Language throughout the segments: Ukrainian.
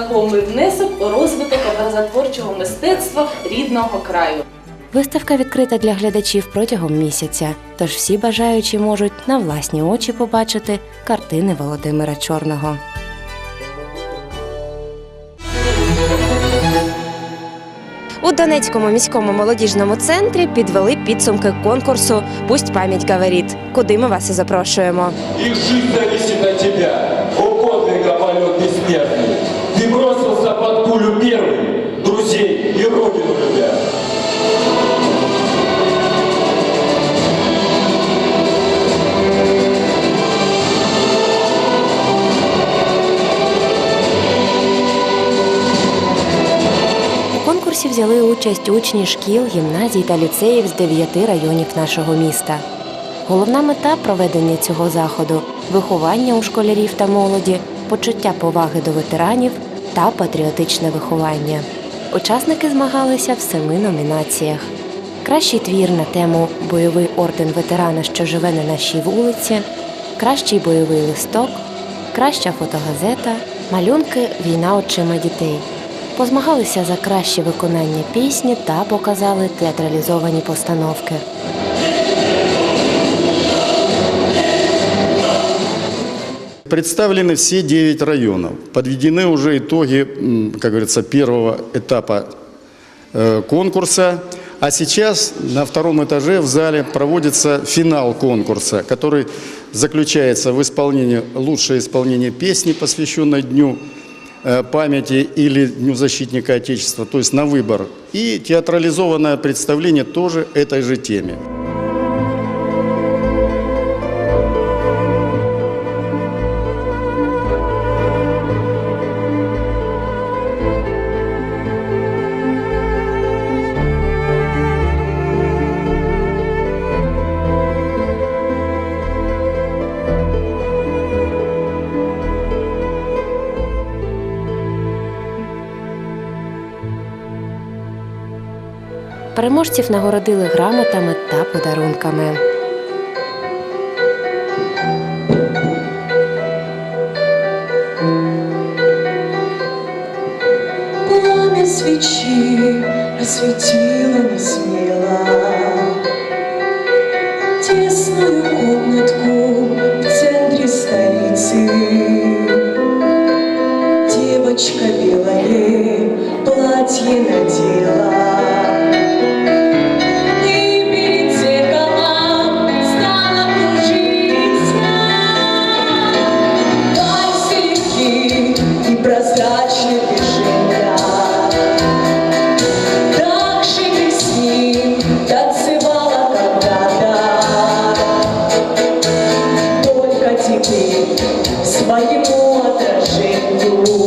вагомий внесок у розвиток образотворчого мистецтва рідного краю. Виставка відкрита для глядачів протягом місяця, тож всі бажаючі можуть на власні очі побачити картини Володимира Чорного. У Донецькому міському молодіжному центрі підвели підсумки конкурсу Пусть пам'ять говорить, куди ми вас і запрошуємо. Их жизнь зависит от тебя. О, подвига полет У конкурсі взяли участь учні шкіл, гімназій та ліцеїв з дев'яти районів нашого міста. Головна мета проведення цього заходу виховання у школярів та молоді, почуття поваги до ветеранів та патріотичне виховання. Учасники змагалися в семи номінаціях. Кращий твір на тему Бойовий орден ветерана, що живе на нашій вулиці, кращий бойовий листок, краща фотогазета, малюнки Війна очима дітей. Позмагалися за краще виконання пісні та показали театралізовані постановки. Представлены все 9 районов. Подведены уже итоги, как говорится, первого этапа э, конкурса. А сейчас на втором этаже в зале проводится финал конкурса, который заключается в исполнении, лучшее исполнение песни, посвященной Дню э, памяти или Дню защитника Отечества, то есть на выбор. И театрализованное представление тоже этой же теме. Переможців нагородили грамотами та подарунками. Пламя свечи осветило не смело Тесную комнатку в центре столицы Девочка белое платье надела Senhor.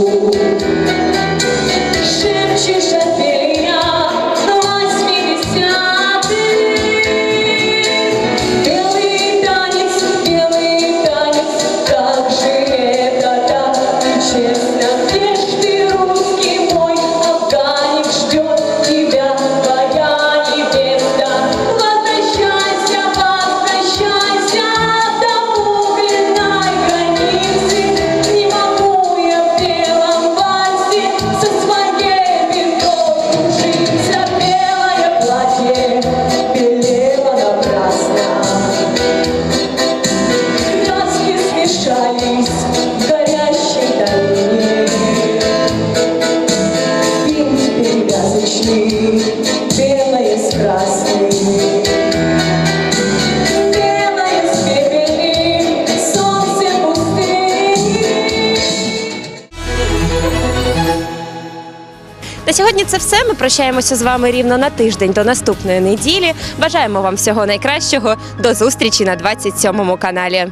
На сьогодні це все. Ми прощаємося з вами рівно на тиждень до наступної неділі. Бажаємо вам всього найкращого. До зустрічі на 27 каналі.